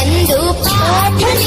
ఎందు పాఠం